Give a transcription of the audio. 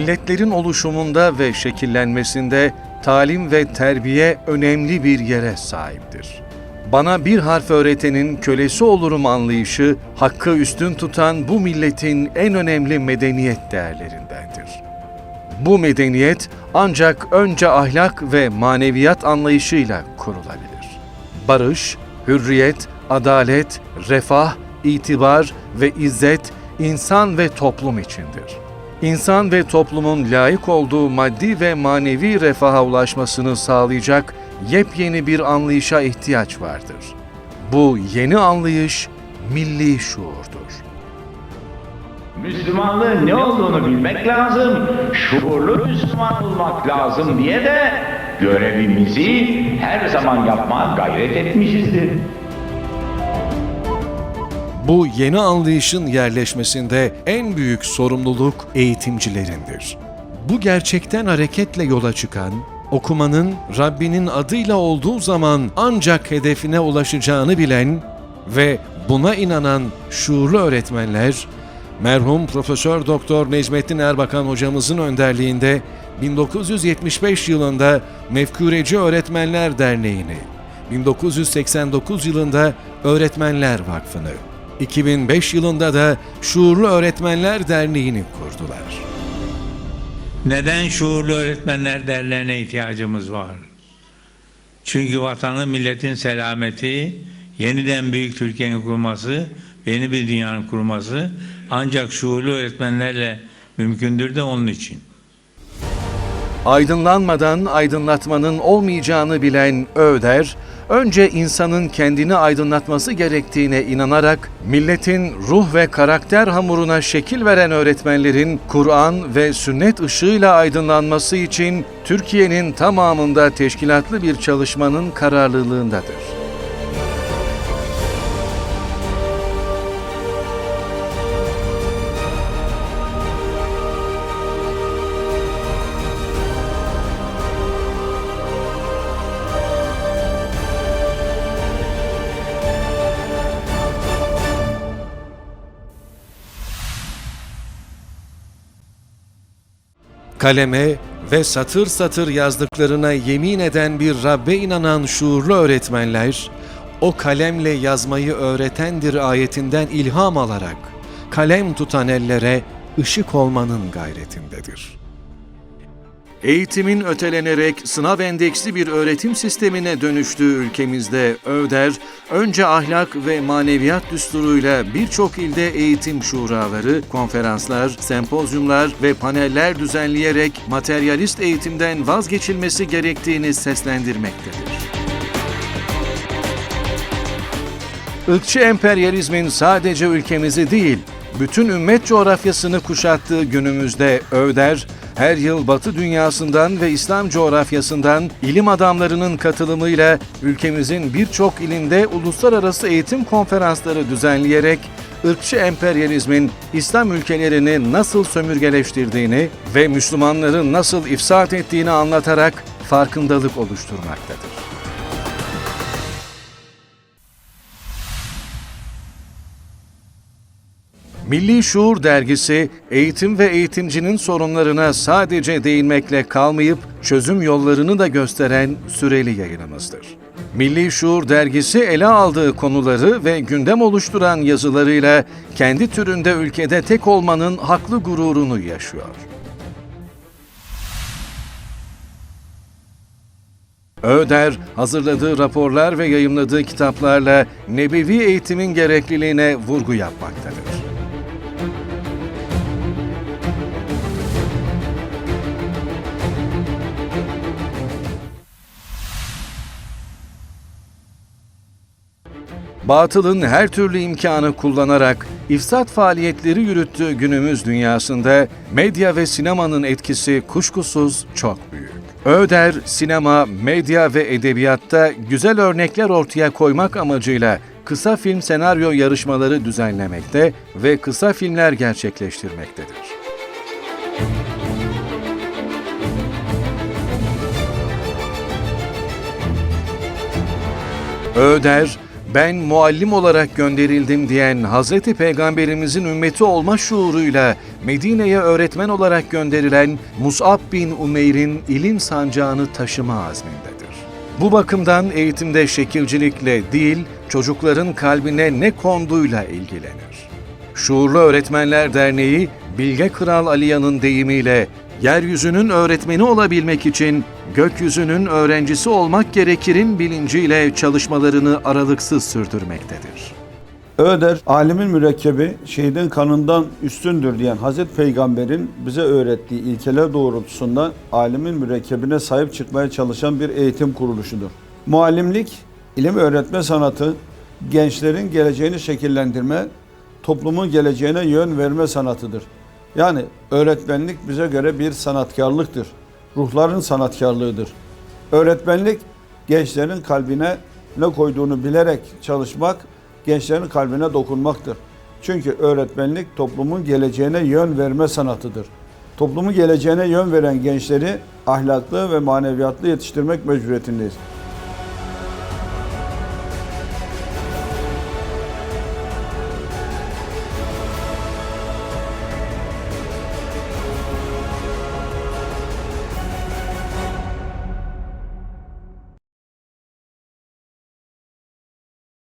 Milletlerin oluşumunda ve şekillenmesinde talim ve terbiye önemli bir yere sahiptir. Bana bir harf öğretenin kölesi olurum anlayışı, hakkı üstün tutan bu milletin en önemli medeniyet değerlerindendir. Bu medeniyet ancak önce ahlak ve maneviyat anlayışıyla kurulabilir. Barış, hürriyet, adalet, refah, itibar ve izzet insan ve toplum içindir. İnsan ve toplumun layık olduğu maddi ve manevi refaha ulaşmasını sağlayacak yepyeni bir anlayışa ihtiyaç vardır. Bu yeni anlayış milli şuurdur. Müslümanlığın ne olduğunu bilmek lazım, şuurlu Müslüman olmak lazım diye de görevimizi her zaman yapmaya gayret etmişizdir. Bu yeni anlayışın yerleşmesinde en büyük sorumluluk eğitimcilerindir. Bu gerçekten hareketle yola çıkan, okumanın Rabbinin adıyla olduğu zaman ancak hedefine ulaşacağını bilen ve buna inanan şuurlu öğretmenler, merhum Profesör Doktor Necmettin Erbakan hocamızın önderliğinde 1975 yılında Mefkureci Öğretmenler Derneği'ni, 1989 yılında Öğretmenler Vakfı'nı, 2005 yılında da Şuurlu Öğretmenler Derneği'ni kurdular. Neden şuurlu öğretmenler derneğine ihtiyacımız var? Çünkü vatanın, milletin selameti, yeniden büyük Türkiye'nin kurması, yeni bir dünyanın kurması ancak şuurlu öğretmenlerle mümkündür de onun için. Aydınlanmadan aydınlatmanın olmayacağını bilen Öder, önce insanın kendini aydınlatması gerektiğine inanarak milletin ruh ve karakter hamuruna şekil veren öğretmenlerin Kur'an ve sünnet ışığıyla aydınlanması için Türkiye'nin tamamında teşkilatlı bir çalışmanın kararlılığındadır. Kaleme ve satır satır yazdıklarına yemin eden bir Rabbe inanan şuurlu öğretmenler, o kalemle yazmayı öğretendir ayetinden ilham alarak, kalem tutan ellere ışık olmanın gayretindedir. Eğitimin ötelenerek sınav endeksli bir öğretim sistemine dönüştüğü ülkemizde ÖDER, önce ahlak ve maneviyat düsturuyla birçok ilde eğitim şuraları, konferanslar, sempozyumlar ve paneller düzenleyerek materyalist eğitimden vazgeçilmesi gerektiğini seslendirmektedir. Irkçı emperyalizmin sadece ülkemizi değil, bütün ümmet coğrafyasını kuşattığı günümüzde Öder, her yıl Batı dünyasından ve İslam coğrafyasından ilim adamlarının katılımıyla ülkemizin birçok ilinde uluslararası eğitim konferansları düzenleyerek ırkçı emperyalizmin İslam ülkelerini nasıl sömürgeleştirdiğini ve Müslümanları nasıl ifsat ettiğini anlatarak farkındalık oluşturmaktadır. Milli Şuur Dergisi, eğitim ve eğitimcinin sorunlarına sadece değinmekle kalmayıp çözüm yollarını da gösteren süreli yayınımızdır. Milli Şuur Dergisi ele aldığı konuları ve gündem oluşturan yazılarıyla kendi türünde ülkede tek olmanın haklı gururunu yaşıyor. Öder, hazırladığı raporlar ve yayımladığı kitaplarla nebevi eğitimin gerekliliğine vurgu yapmaktadır. Batılın her türlü imkanı kullanarak ifsat faaliyetleri yürüttüğü günümüz dünyasında medya ve sinemanın etkisi kuşkusuz çok büyük. Öder, sinema, medya ve edebiyatta güzel örnekler ortaya koymak amacıyla kısa film senaryo yarışmaları düzenlemekte ve kısa filmler gerçekleştirmektedir. Öder, ben muallim olarak gönderildim diyen Hazreti Peygamberimizin ümmeti olma şuuruyla Medine'ye öğretmen olarak gönderilen Mus'ab bin Umeyr'in ilim sancağını taşıma azmindedir. Bu bakımdan eğitimde şekilcilikle değil, çocukların kalbine ne konduyla ilgilenir. Şuurlu Öğretmenler Derneği, Bilge Kral Aliya'nın deyimiyle yeryüzünün öğretmeni olabilmek için gökyüzünün öğrencisi olmak gerekirin bilinciyle çalışmalarını aralıksız sürdürmektedir. Öder, alimin mürekkebi şehidin kanından üstündür diyen Hazreti Peygamber'in bize öğrettiği ilkeler doğrultusunda alimin mürekkebine sahip çıkmaya çalışan bir eğitim kuruluşudur. Muallimlik, ilim öğretme sanatı, gençlerin geleceğini şekillendirme, toplumun geleceğine yön verme sanatıdır. Yani öğretmenlik bize göre bir sanatkarlıktır. Ruhların sanatkarlığıdır. Öğretmenlik gençlerin kalbine ne koyduğunu bilerek çalışmak, gençlerin kalbine dokunmaktır. Çünkü öğretmenlik toplumun geleceğine yön verme sanatıdır. Toplumun geleceğine yön veren gençleri ahlaklı ve maneviyatlı yetiştirmek mecburiyetindeyiz.